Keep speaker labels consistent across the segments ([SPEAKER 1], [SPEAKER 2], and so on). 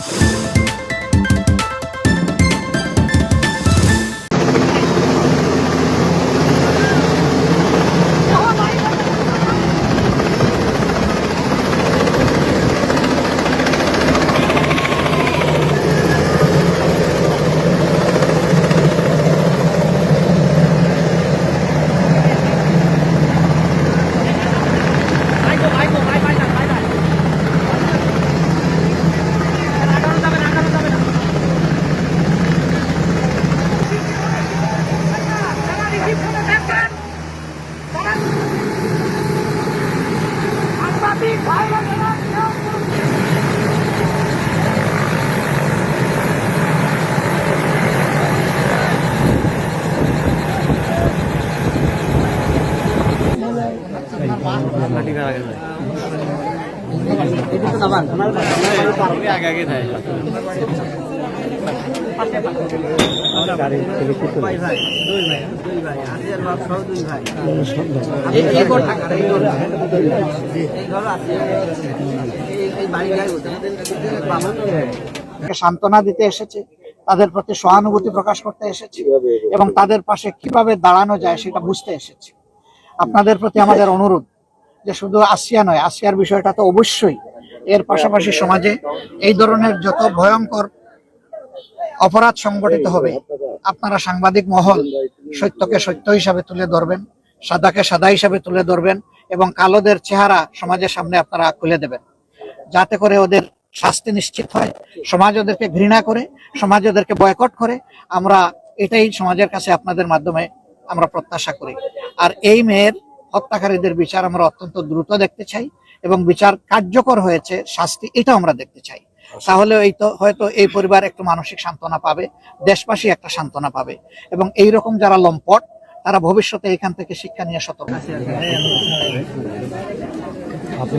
[SPEAKER 1] Thank you. সান্ত্বনা দিতে এসেছে, তাদের প্রতি সহানুভূতি প্রকাশ করতে এসেছি এবং তাদের পাশে কীভাবে দাঁড়ানো যায় সেটা বুঝতে এসেছি। আপনাদের প্রতি আমাদের অনুরোধ যে শুধু আসিয়া নয়, আসিয়ার বিষয়টা তো অবশ্যই এর পাশাপাশি সমাজে এই ধরনের যত ভয়ঙ্কর অপরাধ সংগঠিত হবে, আপনারা সাংবাদিক মহল সত্যকে সত্য হিসাবে তুলে ধরবেন, সাদাকে সাদা হিসাবে তুলে ধরবেন এবং কালোদের চেহারা সমাজের সামনে আপনারা খুলে দেবেন। যাতে করে ওদের শাস্তি নিশ্চিত হয়, সমাজ ওদেরকে ঘৃণা করে, সমাজ ওদেরকে বয়কট করে, আমরা এটাই সমাজের কাছে আপনাদের মাধ্যমে আমরা প্রত্যাশা করি। আর এই মেয়ের হত্যাকারীদের বিচার আমরা অত্যন্ত দ্রুত দেখতে চাই। এবং বিচার কার্যকর হয়েছে শাস্তি এটা আমরা দেখতে চাই। তাহলে এই তো হয়তো এই পরিবার একটু মানসিক সান্ত্বনা পাবে দেশবাসী একটা সান্ত্বনা পাবে এবং এই রকম যারা লম্পট তারা ভবিষ্যতে এখান থেকে শিক্ষা নিয়ে সতর্ক।
[SPEAKER 2] আপনি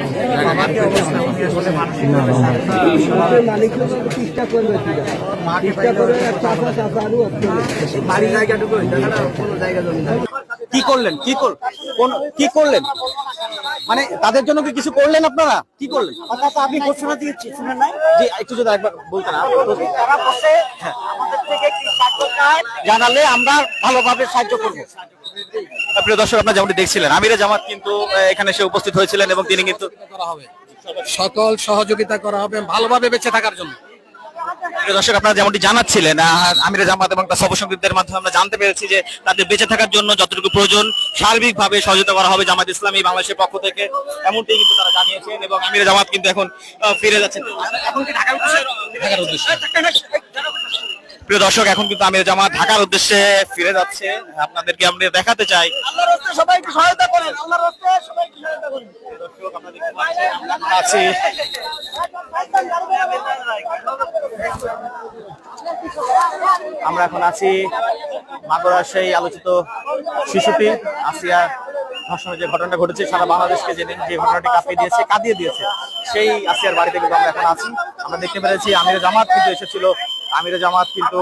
[SPEAKER 2] কি
[SPEAKER 3] করলেন? কি কোন কি করলেন? মানে তাদের জন্য কি কিছু করলেন আপনারা? কি করলেন?
[SPEAKER 1] আপনি ঘোষণা দিয়েছি শুনে নাই
[SPEAKER 3] যে একটু যদি একবার বলতেন
[SPEAKER 1] তারা বসে আমাদের থেকে কি সাহায্য
[SPEAKER 3] জানালে আমরা ভালোভাবে সাহায্য করব। প্রিয় দর্শক আপনারা যেমনটি দেখছিলেন আমিরে জামাত কিন্তু এখানে এসে উপস্থিত হয়েছিলেন এবং তিনি কিন্তু
[SPEAKER 2] করা হবে সকল সহযোগিতা করা হবে ভালোভাবে বেঁচে থাকার জন্য।
[SPEAKER 3] প্রিয় দর্শক আপনারা যেমনটি জানাচ্ছিলেন আমিরে জামাত এবং তার সবসংগীতদের মাধ্যমে আমরা জানতে পেরেছি যে তাদের বেঁচে থাকার জন্য যতটুকু প্রয়োজন সার্বিকভাবে সহযোগিতা করা হবে জামাত ইসলামী বাংলাদেশের পক্ষ থেকে এমনটি কিন্তু তারা জানিয়েছেন এবং আমিরে জামাত কিন্তু এখন ফিরে যাচ্ছেন। এখন কি ঢাকার উদ্দেশ্যে?
[SPEAKER 2] ঢাকার উদ্দেশ্যে।
[SPEAKER 3] প্রিয় দর্শক এখন কিন্তু আমির জামা ঢাকার উদ্দেশ্যে ফিরে যাচ্ছে। আপনাদেরকে আমরা দেখাতে চাই।
[SPEAKER 1] সবাইকে সহায়তা করেন।
[SPEAKER 3] আছি। আমরা এখন আছি মাগুরার সেই আলোচিত শিশুটি আসিয়া ধর্ষণের যে ঘটনাটা ঘটেছে সারা বাংলাদেশকে যে যে ঘটনাটি কাঁপিয়ে দিয়েছে কাঁদিয়ে দিয়েছে সেই আসিয়ার বাড়িতে কিন্তু আমরা এখন আছি। আমরা দেখতে পেরেছি আমির জামাত কিন্তু এসেছিল আমিরা জামাত কিন্তু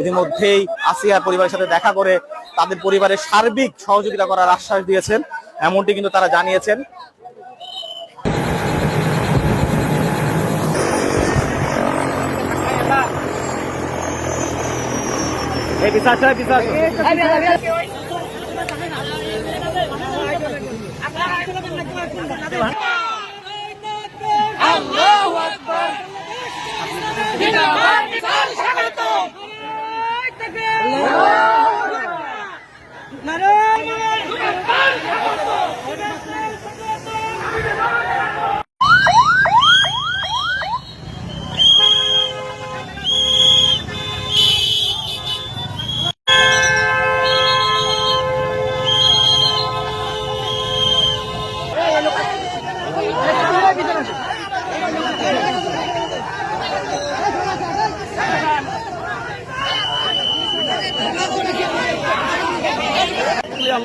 [SPEAKER 3] ইতিমধ্যেই আসিয়ার পরিবারের সাথে দেখা করে তাদের পরিবারের সার্বিক সহযোগিতা করার আশ্বাস দিয়েছেন এমনটি কিন্তু তারা জানিয়েছেন। আচ্ছা, আচ্ছা।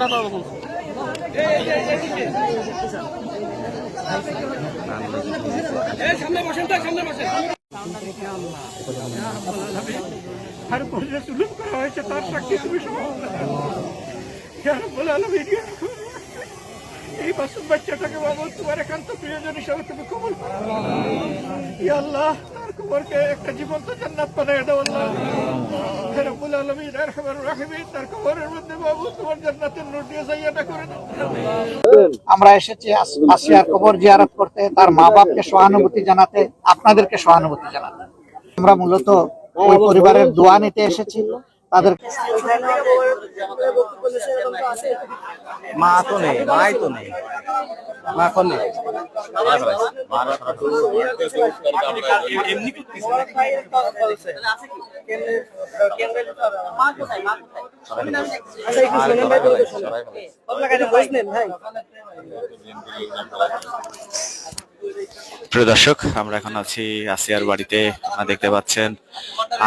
[SPEAKER 3] আমরা পাবো সামনে বসেন সামনে বসেন
[SPEAKER 4] আর বললে জুলুম করা হয়েছে তার সাক্ষী তুমি এই বাসুর বাচ্চাটাকে বাবা, তোমার একান্ত প্রিয়জন হিসাবে তুমি কবল আল্লাহ একটা জান্নাত বানায় দাও আল্লাহ রব্বুল আলামিন আরহামার রাহিমিন, তার কবরের মধ্যে তোমার জান্নাতের করে দাও।
[SPEAKER 1] আমরা এসেছি আস- আসিয়ার কবর জিয়ারত করতে, তার মা বাপকে সহানুভূতি জানাতে, আপনাদেরকে সহানুভূতি জানাতে। আমরা মূলত ওই পরিবারের দোয়া নিতে এসেছি। তাদের
[SPEAKER 3] মা তো নেই মাই তো নেই। মা এখন নেই। প্রিয় দর্শক আমরা এখন আছি আসিয়ার বাড়িতে। আপনারা দেখতে পাচ্ছেন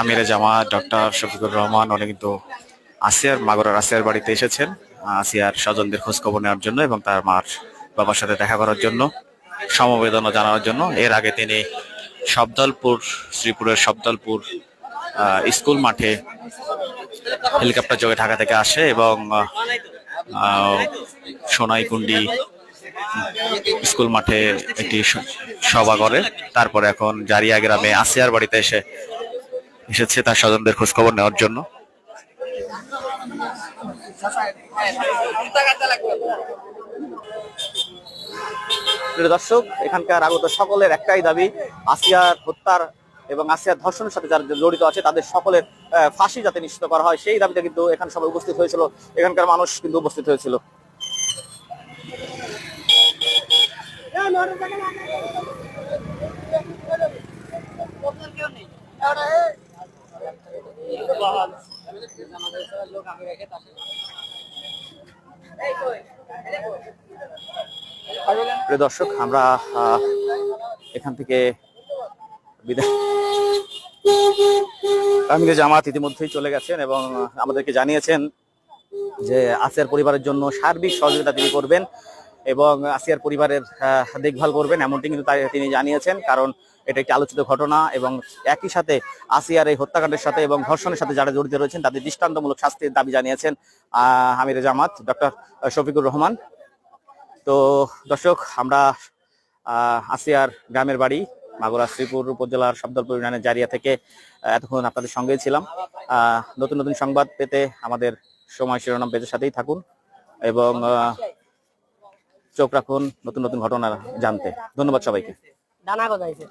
[SPEAKER 3] আমিরে জামাত ডক্টর শফিকুর রহমান। উনি কিন্তু আসিয়ার মাগরার আসিয়ার বাড়িতে এসেছেন আসিয়ার স্বজনদের খোঁজ খবর নেওয়ার জন্য এবং তার মার বাবার সাথে দেখা করার জন্য সমবেদনা জানানোর জন্য। এর আগে তিনি শব্দলপুর শ্রীপুরের শব্দলপুর আহ, স্কুল মাঠে হেলিকপ্টার যোগে ঢাকা থেকে আসে এবং সোনাইকুন্ডি স্কুল মাঠে একটি সভা করে। তারপরে এখন জারিয়া গ্রামে আসিয়ার বাড়িতে এসে, এসেছে তার স্বজনদের খোঁজ খবর নেওয়ার জন্য। দর্শক, এখানকার আগত সকলের একটাই দাবি, আসিয়ার হত্যার এবং আসিয়ার ধর্ষণের সাথে যারা জড়িত আছে, তাদের সকলের ফাঁসি যাতে নিশ্চিত করা হয়, সেই দাবিতে কিন্তু এখানে সবাই উপস্থিত হয়েছিল। এখানকার মানুষ কিন্তু উপস্থিত হয়েছিল। দর্শক, আমরা এখান থেকে বিদায়। জামাত ইতিমধ্যেই চলে গেছেন এবং আমাদেরকে জানিয়েছেন যে আসিয়ার পরিবারের জন্য সার্বিক সহযোগিতা তিনি করবেন। এবং আসিয়ার পরিবারের দেখভাল করবেন এমনটি কিন্তু তিনি জানিয়েছেন, কারণ এটা একটি আলোচিত ঘটনা এবং একই সাথে আসিয়ার এই হত্যাকাণ্ডের সাথে এবং ধর্ষণের সাথে যারা জড়িত রয়েছেন তাদের দৃষ্টান্তমূলক শাস্তির দাবি জানিয়েছেন আমিরে জামাত ডক্টর শফিকুর রহমান। তো দর্শক, আমরা আসিয়ার গ্রামের বাড়ি মাগুরা শ্রীপুর উপজেলার শব্দলপুর ইউনিয়নের জারিয়া থেকে এতক্ষণ আপনাদের সঙ্গেই ছিলাম। নতুন নতুন সংবাদ পেতে আমাদের সময় শিরোনাম পেজের সাথেই থাকুন এবং চোখ রাখুন নতুন নতুন ঘটনা জানতে। ধন্যবাদ সবাইকে।
[SPEAKER 5] গজাইছে।